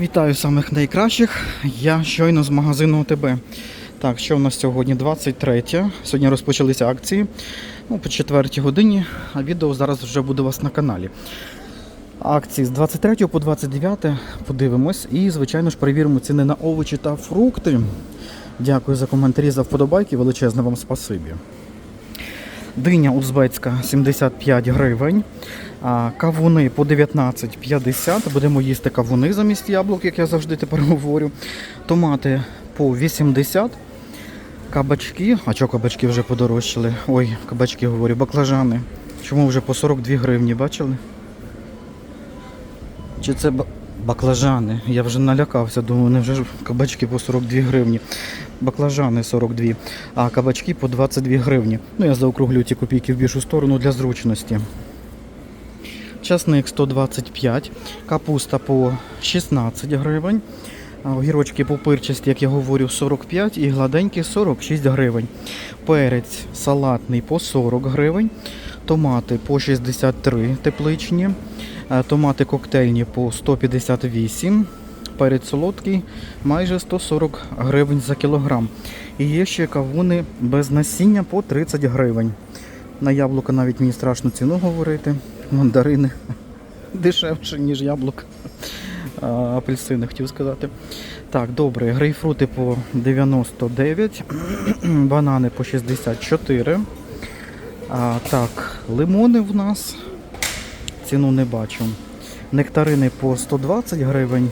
Вітаю самих найкращих. Я щойно з магазину ОТБ. Так, що в нас сьогодні? 23. Сьогодні розпочалися акції. Ну, по 4 годині, а відео зараз вже буде у вас на каналі. Акції з 23 по 29 подивимось і, звичайно ж, перевіримо ціни на овочі та фрукти. Дякую за коментарі, за вподобайки. Величезне вам спасибі. Диня узбецька 75 гривень. Кавуни по 19,50. Будемо їсти кавуни замість яблук, як я завжди тепер говорю. Томати по 80. Кабачки. А чого кабачки вже подорожчали? Ой, кабачки говорю, баклажани. Чому вже по 42 гривні, бачили? Чи це баклажани? Я вже налякався, думаю, не вже кабачки по 42 гривні. Баклажани 42, а кабачки по 22 гривні. Ну, я заокруглю ті копійки в більшу сторону для зручності. Часник 125, капуста по 16 гривень. Огірочки пупирчасті, як я говорю, 45 і гладенькі 46 гривень. Перець салатний по 40 гривень. Томати по 63 тепличні. Томати коктейльні по 158. Перець солодкий майже 140 гривень за кілограм. І є ще кавуни без насіння по 30 гривень. На яблука навіть мені страшно ціну говорити. Мандарини дешевше, ніж яблук. Апельсини хотів сказати. Так, добре, грейпфрути по 99, банани по 64. А, так, лимони в нас. Ціну не бачу. Нектарини по 120 гривень,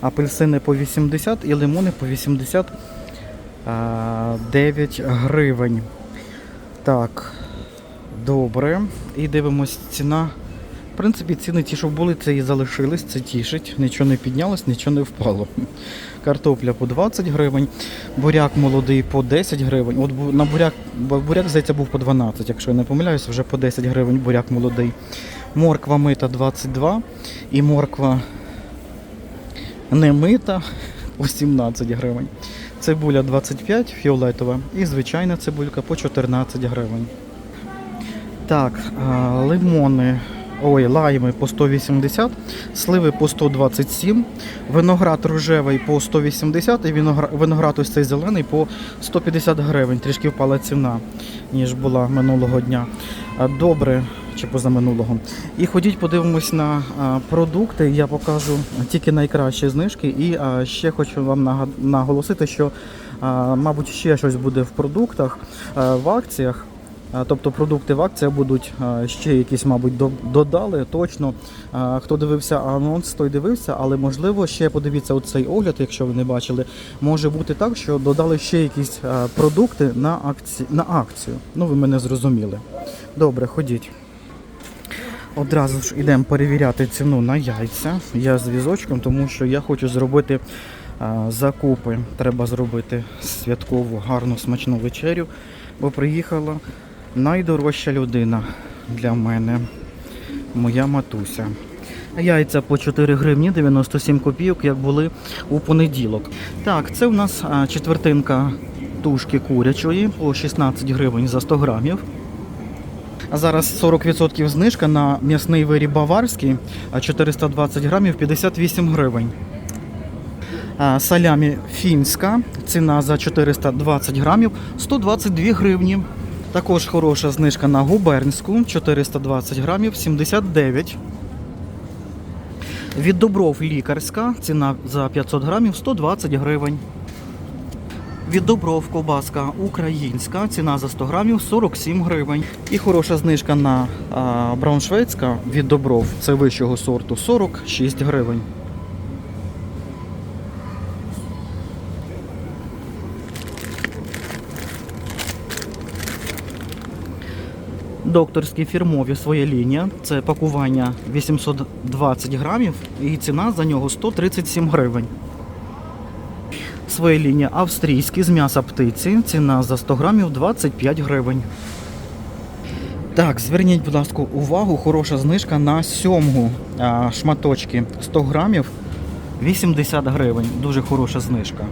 апельсини по 80 і лимони по 89 гривень. Так, добре. І дивимось ціна. В принципі, ціни ті, що були, це і залишились, це тішить. Нічого не піднялось, нічого не впало. Картопля по 20 гривень, буряк молодий по 10 гривень. От на буряк, буряк, здається, був по 12, якщо я не помиляюсь, вже по 10 гривень буряк молодий. Морква мита 22 і морква не мита по 17 гривень. Цибуля 25 фіолетова і звичайна цибулька по 14 гривень. Так, лимони, ой, лайми по 180, сливи по 127, виноград рожевий по 180 і виноград, виноград ось цей зелений по 150 гривень. Трішки впала ціна, ніж була минулого дня. Добре, чи позаминулого. І ходіть, подивимось на продукти. Я покажу тільки найкращі знижки. І ще хочу вам наголосити, що, мабуть, ще щось буде в продуктах в акціях. Тобто продукти в акціях будуть ще якісь, мабуть, додали. Точно хто дивився анонс, той дивився, але можливо ще подивіться оцей огляд, якщо ви не бачили. Може бути так, що додали ще якісь продукти на акці... на акцію. Ну, ви мене зрозуміли. Добре, ходіть. Одразу ж йдемо перевіряти ціну на яйця. Я з візочком, тому що я хочу зробити закупи. Треба зробити святкову гарну смачну вечерю, бо приїхала найдорожча людина для мене, моя матуся. Яйця по 4 гривні 97 копійок, як були у понеділок. Так, це у нас четвертинка тушки курячої по 16 гривень за 100 грамів. А зараз 40% знижка на м'ясний виріб баварський, а 420 грамів 58 гривень. Салямі фінська, ціна за 420 грамів 122 гривні. Також хороша знижка на губернську 420 грамів 79. Від Добров лікарська, ціна за 500 грамів 120 гривень. Від Добров ковбаска українська, ціна за 100 грамів 47 гривень. І хороша знижка на брауншвейцька від Добров, це вищого сорту 46 гривень. Докторські фірмові своя лінія. Це пакування 820 грамів і ціна за нього 137 гривень. Своя лінія австрійські з м'яса птиці. Ціна за 100 грамів 25 гривень. Так, зверніть, будь ласка, увагу, хороша знижка на сьомгу шматочки 100 грамів 80 гривень. Дуже хороша знижка.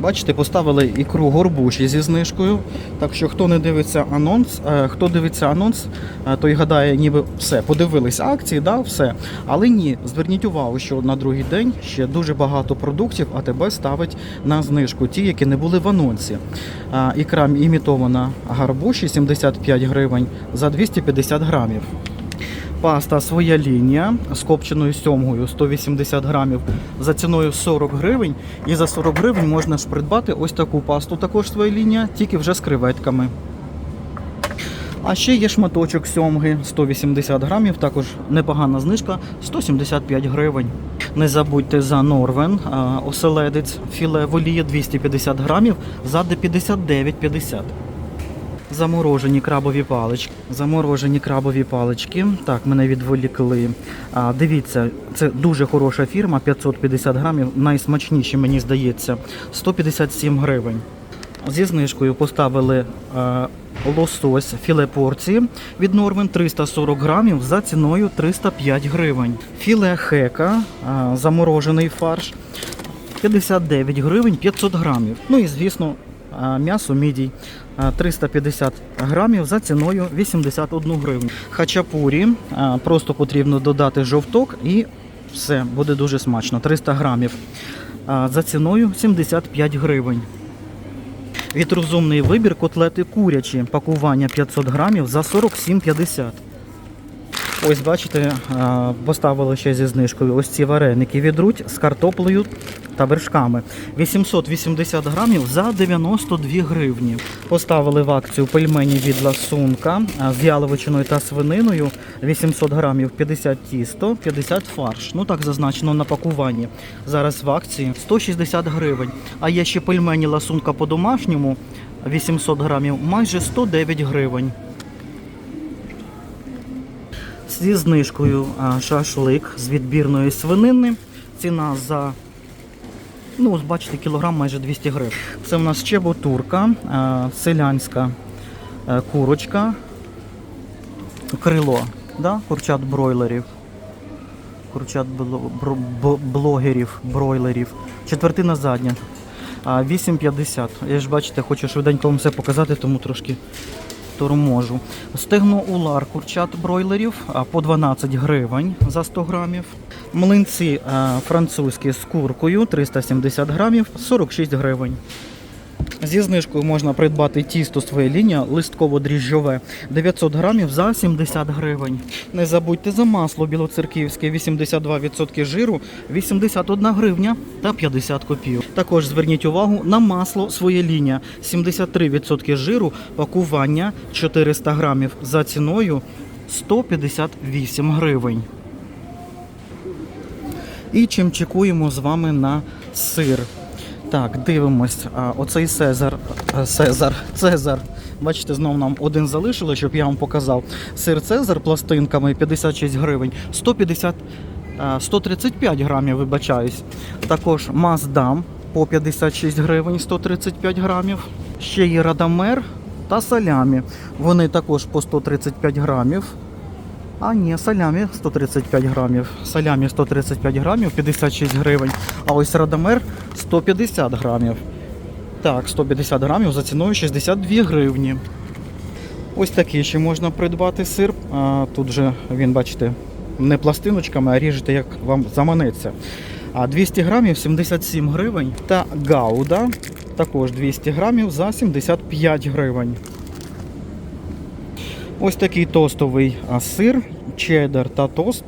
Бачите, поставили ікру горбуші зі знижкою. Так що хто не дивиться анонс, е, хто дивиться анонс, е, той гадає, ніби все, подивились акції, да, все. Але ні, зверніть увагу, що на другий день ще дуже багато продуктів АТБ ставить на знижку, ті, які не були в анонсі. Ікра імітована гарбуші 75 гривень за 250 грамів. Паста своя лінія з копченою сьомгою 180 грамів за ціною 40 гривень. І за 40 гривень можна ж придбати ось таку пасту, також своя лінія, тільки вже з креветками. А ще є шматочок сьомги 180 грамів, також непогана знижка 175 гривень. Не забудьте за Норвен, оселедець, філе воліє 250 грамів за 59,50. Заморожені крабові палички. Заморожені крабові палички. Так, мене відволікли. А, дивіться, це дуже хороша фірма, 550 грамів, найсмачніші, мені здається, 157 гривень. Зі знижкою поставили е, лосось філе порції від Норвен 340 грамів за ціною 305 гривень. Філе хека, е, заморожений фарш 59 гривень 500 грамів. Ну і звісно, а, м'ясо мідій 350 грамів за ціною 81 гривню. Хачапурі просто потрібно додати жовток і все буде дуже смачно. 300 грамів за ціною 75 гривень. Від розумний вибір котлети курячі. Пакування 500 грамів за 47,50. Ось бачите, поставили ще зі знижкою ось ці вареники від Руть з картоплею та вершками. 880 грамів за 92 гривні. Поставили в акцію пельмені від ласунка з яловичиною та свининою. 800 грамів 50 тісто, 50 фарш. Ну так зазначено на пакуванні. Зараз в акції 160 гривень. А є ще пельмені ласунка по-домашньому 800 грамів, майже 109 гривень. Зі знижкою шашлик з відбірної свинини. Ціна за, ну, бачите, кілограм майже 200 гривень. Це в нас чеботурка, селянська е, курочка, крило, да? курчат бройлерів. Курчат блогерів, бройлерів. Четвертина задня. 8,50. Я ж бачите, хочу швиденько вам все показати, тому трошки торможу. Стегно улар курчат бройлерів по 12 гривень за 100 грамів. Млинці французькі з куркою 370 грамів 46 гривень. Зі знижкою можна придбати тісто своє лінія листково-дріжджове 900 грамів за 70 гривень. Не забудьте за масло білоцерківське 82% жиру 81 гривня та 50 копійок. Також зверніть увагу на масло своє лінія 73% жиру, пакування 400 грамів за ціною 158 гривень. І чим чекуємо з вами на сир. Так, дивимось. Оцей Цезар, а, Цезар, Цезар. Бачите, знов нам один залишили, щоб я вам показав. Сир Цезар пластинками 56 гривень, 150, 135 грамів, вибачаюсь. Також Маздам по 56 гривень, 135 грамів. Ще є Радамер та салямі. Вони також по 135 грамів. А ні, салямі 135 грамів. Салямі 135 грамів, 56 гривень. А ось радамер 150 грамів. Так, 150 грамів за ціною 62 гривні. Ось такий ще можна придбати сир. А, тут же він, бачите, не пластиночками, а ріжете, як вам заманеться. А 200 грамів 77 гривень. Та гауда також 200 грамів за 75 гривень. Ось такий тостовий сир, чеддер та тост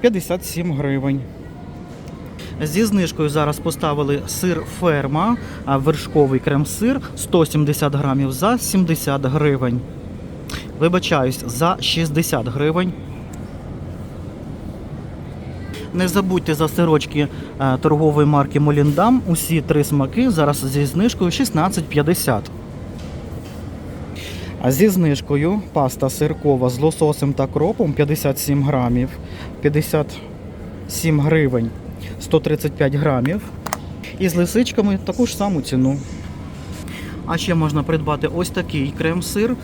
57 гривень. Зі знижкою зараз поставили сир ферма, вершковий крем-сир 170 грамів за 70 гривень. Вибачаюсь, за 60 гривень. Не забудьте за сирочки торгової марки Моліндам. Усі три смаки зараз зі знижкою 16,50. А зі знижкою паста сиркова з лососем та кропом 57 грамів, 57 гривень, 135 грамів. І з лисичками таку ж саму ціну. А ще можна придбати ось такий крем-сир.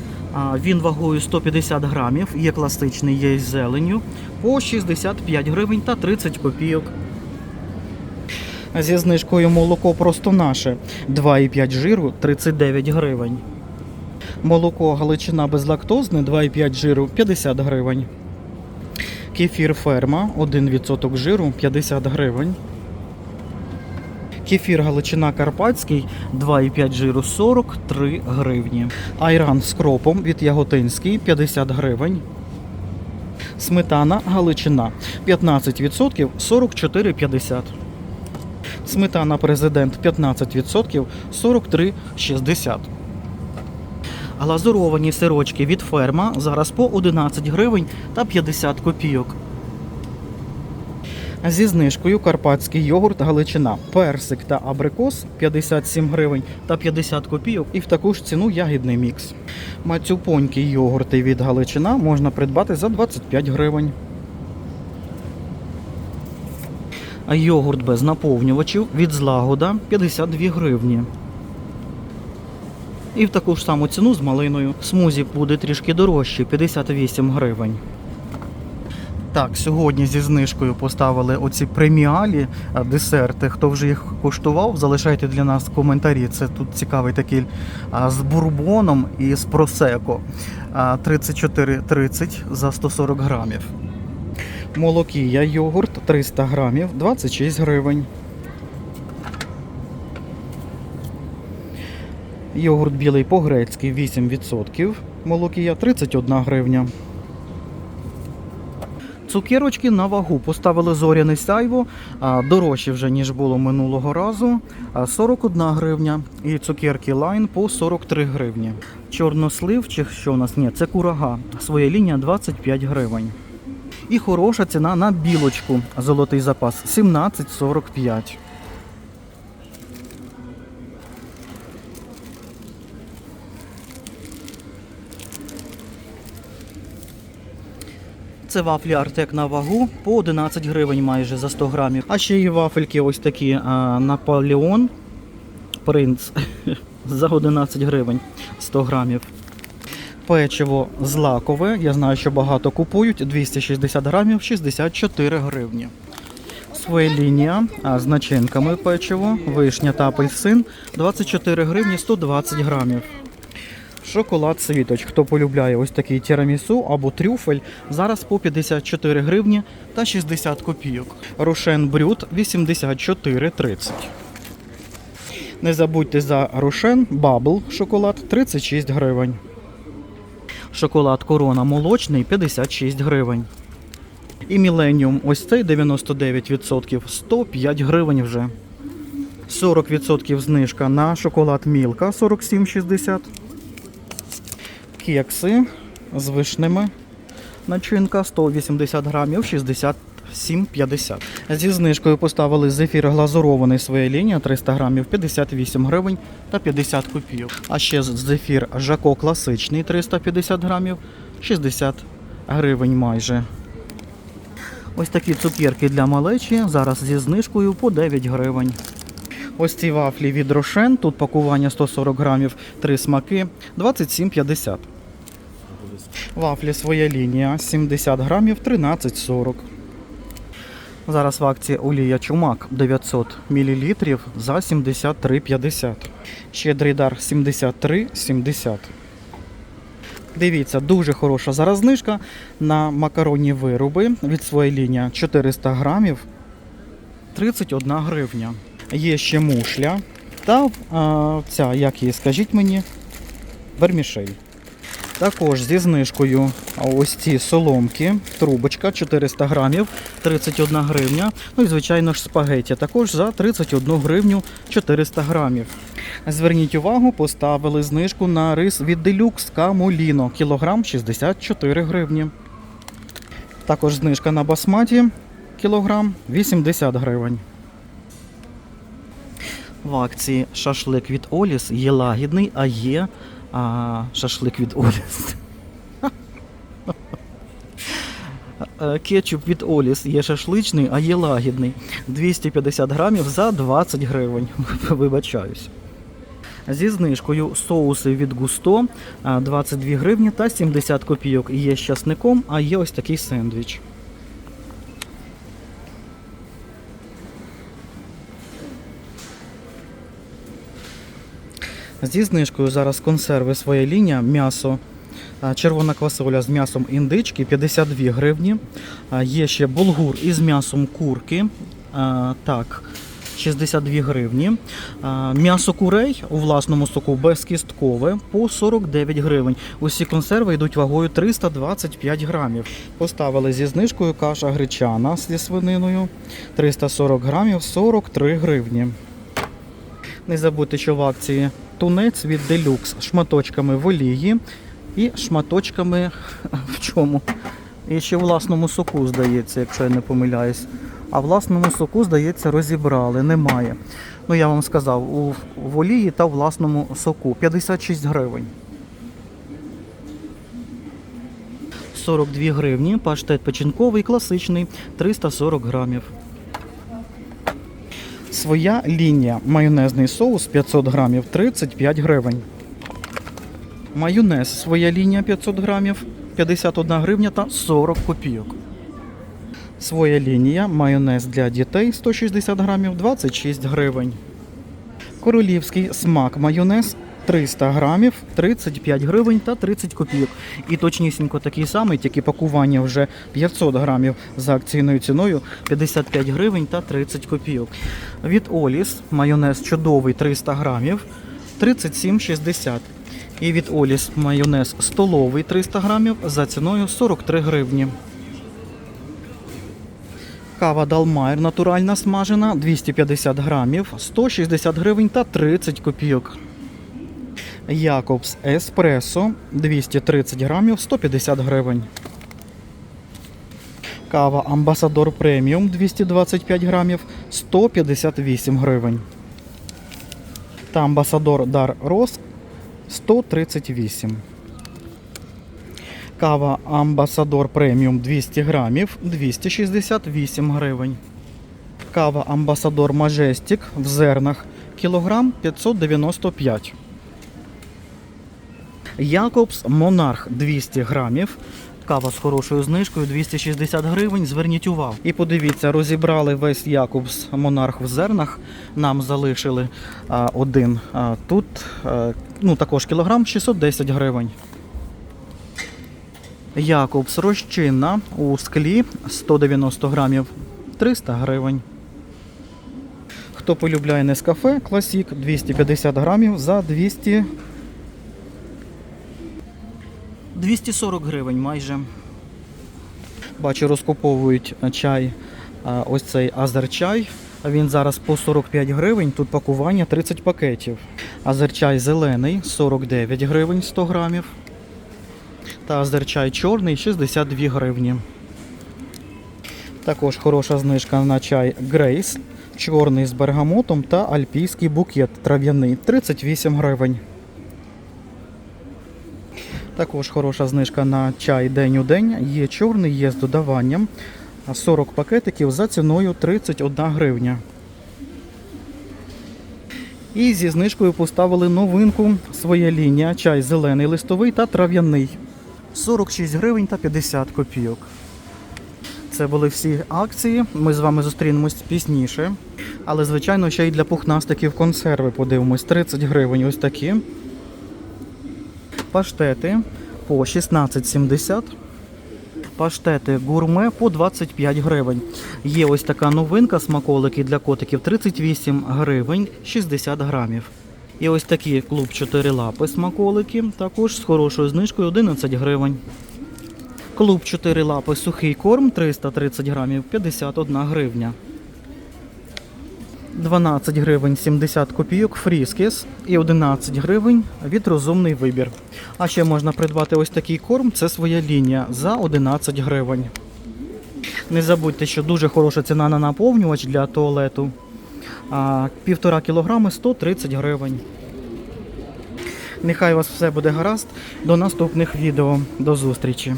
Він вагою 150 грамів, є класичний, є із зеленню, по 65 гривень та 30 копійок. Зі знижкою молоко просто наше 2,5 жиру 39 гривень. Молоко Галичина безлактозне 2,5 жиру 50 гривень. Кефір ферма 1% жиру 50 гривень. Кефір Галичина Карпатський 2,5 жиру 43 гривні. Айран з кропом від Яготинський 50 гривень. Сметана Галичина 15% 44,50. Сметана президент 15% 43,60. Глазуровані сирочки від ферма зараз по 11 гривень та 50 копійок. Зі знижкою карпатський йогурт Галичина, персик та абрикос 57 гривень та 50 копійок і в таку ж ціну ягідний мікс. Мацюпонькі йогурти від Галичина можна придбати за 25 гривень. Йогурт без наповнювачів від злагода 52 гривні. І в таку ж саму ціну з малиною. Смузі буде трішки дорожче 58 гривень. Так, сьогодні зі знижкою поставили оці преміалі десерти. Хто вже їх куштував, залишайте для нас коментарі. Це тут цікавий такий з бурбоном і з просеко. 34,30 за 140 грамів. Молокія йогурт 300 грамів 26 гривень. Йогурт білий по-грецьки 8%. Молокія 31 гривня. Цукерочки на вагу поставили зоряне сяйво, дорожче вже, ніж було минулого разу. 41 гривня. І цукерки лайн по 43 гривні. Чорнослив, чи що у нас? Ні, це курага. Своя лінія 25 гривень. І хороша ціна на білочку. Золотий запас 17,45. Це вафлі Артек на вагу по 11 гривень майже за 100 грамів. А ще є вафельки ось такі Наполеон Принц за 11 гривень 100 грамів. Печиво злакове, я знаю, що багато купують, 260 грамів 64 гривні. Своя з начинками печиво, вишня та апельсин 24 гривні 120 грамів. Шоколад світоч. Хто полюбляє ось такий тірамісу або трюфель, зараз по 54 гривні та 60 копійок. Рошен Брют 84,30. Не забудьте за Рошен Бабл шоколад 36 гривень. Шоколад Корона молочний 56 гривень. І Міленіум ось цей 99% 105 гривень вже. 40% знижка на шоколад Мілка 47,60 кекси з вишнями. Начинка 180 грамів 67,50. Зі знижкою поставили зефір глазурований своя лінія 300 грамів 58 гривень та 50 копійок. А ще зефір Жако класичний 350 грамів 60 гривень майже. Ось такі цукерки для малечі зараз зі знижкою по 9 гривень. Ось ці вафлі від Рошен, тут пакування 140 грамів, 3 смаки, 27,50. Вафлі своя лінія, 70 грамів, 13,40. Зараз в акції олія чумак 900 мл за 73,50. Щедрий дар 73,70. Дивіться, дуже хороша зараз знижка на макаронні вироби від своєї лінії 400 грамів 31 гривня. Є ще мушля та а, ця, як її, скажіть мені, вермішель. Також зі знижкою ось ці соломки, трубочка 400 грамів, 31 гривня. Ну і звичайно ж спагеті також за 31 гривню 400 грамів. Зверніть увагу, поставили знижку на рис від Deluxe Camolino, кілограм 64 гривні. Також знижка на басматі, кілограм 80 гривень. В акції шашлик від Оліс є лагідний, а є а, шашлик від Оліс. Е, Кетчуп від Оліс є шашличний, а є лагідний. 250 грамів за 20 гривень. Вибачаюсь. Зі знижкою соуси від Густо 22 гривні та 70 копійок. Є з часником, а є ось такий сендвіч. Зі знижкою зараз консерви своя лінія, м'ясо. Червона квасоля з м'ясом індички 52 гривні. Є ще булгур із м'ясом курки. Так, 62 гривні. М'ясо курей у власному соку безкісткове по 49 гривень. Усі консерви йдуть вагою 325 грамів. Поставили зі знижкою каша гречана зі свининою 340 грамів 43 гривні. Не забудьте, що в акції тунець від делюкс шматочками в олії і шматочками в чому? І ще власному соку, здається, якщо я не помиляюсь. А власному соку, здається, розібрали. Немає. Ну, я вам сказав, у, в олії та власному соку 56 гривень. 42 гривні, паштет печінковий, класичний, 340 грамів. Своя лінія. Майонезний соус 500 грамів 35 гривень. Майонез своя лінія 500 грамів 51 гривня та 40 копійок. Своя лінія. Майонез для дітей 160 грамів 26 гривень. Королівський смак майонез 300 грамів 35 гривень та 30 копійок. І точнісінько такий самий, тільки пакування вже 500 грамів за акційною ціною 55 гривень та 30 копійок. Від Оліс майонез чудовий 300 грамів 37,60. І від Оліс майонез столовий 300 грамів за ціною 43 гривні. Кава Далмайр натуральна смажена 250 грамів, 160 гривень та 30 копійок. Якобс Еспресо 230 грамів, 150 гривень. Кава Амбасадор Преміум 225 грамів, 158 гривень. Та Амбасадор Дар Рос 138. Кава Амбасадор Преміум 200 грамів 268 гривень. Кава Амбасадор Мажестік в зернах кілограм 595. Якобс Монарх 200 грамів. Кава з хорошою знижкою 260 гривень. Зверніть увагу. І подивіться, розібрали весь Якобс Монарх в зернах. Нам залишили а, один. А, тут а, ну, також кілограм 610 гривень. Якобс розчинна у склі 190 грамів 300 гривень. Хто полюбляє Нескафе, Класік 250 грамів за 200 240 гривень майже. Бачу, розкуповують чай, ось цей азерчай. Він зараз по 45 гривень, тут пакування 30 пакетів. Азерчай зелений 49 гривень 100 грамів. Та азерчай чорний 62 гривні. Також хороша знижка на чай Грейс, чорний з бергамотом та альпійський букет трав'яний 38 гривень. Також хороша знижка на чай день у день. Є чорний, є з додаванням. 40 пакетиків за ціною 31 гривня. І зі знижкою поставили новинку своя лінія. Чай зелений листовий та трав'яний. 46 гривень та 50 копійок. Це були всі акції. Ми з вами зустрінемось пізніше. Але, звичайно, ще й для пухнастиків консерви подивимось. 30 гривень ось такі. Паштети по 16,70. Паштети гурме по 25 гривень. Є ось така новинка смаколики для котиків 38 гривень 60 грамів. І ось такі клуб 4 лапи смаколики, також з хорошою знижкою 11 гривень. Клуб 4 лапи сухий корм 330 грамів 51 гривня. 12 гривень 70 копійок фріскіс і 11 гривень від розумний вибір. А ще можна придбати ось такий корм, це своя лінія за 11 гривень. Не забудьте, що дуже хороша ціна на наповнювач для туалету. Півтора кілограми 130 гривень. Нехай у вас все буде гаразд. До наступних відео. До зустрічі.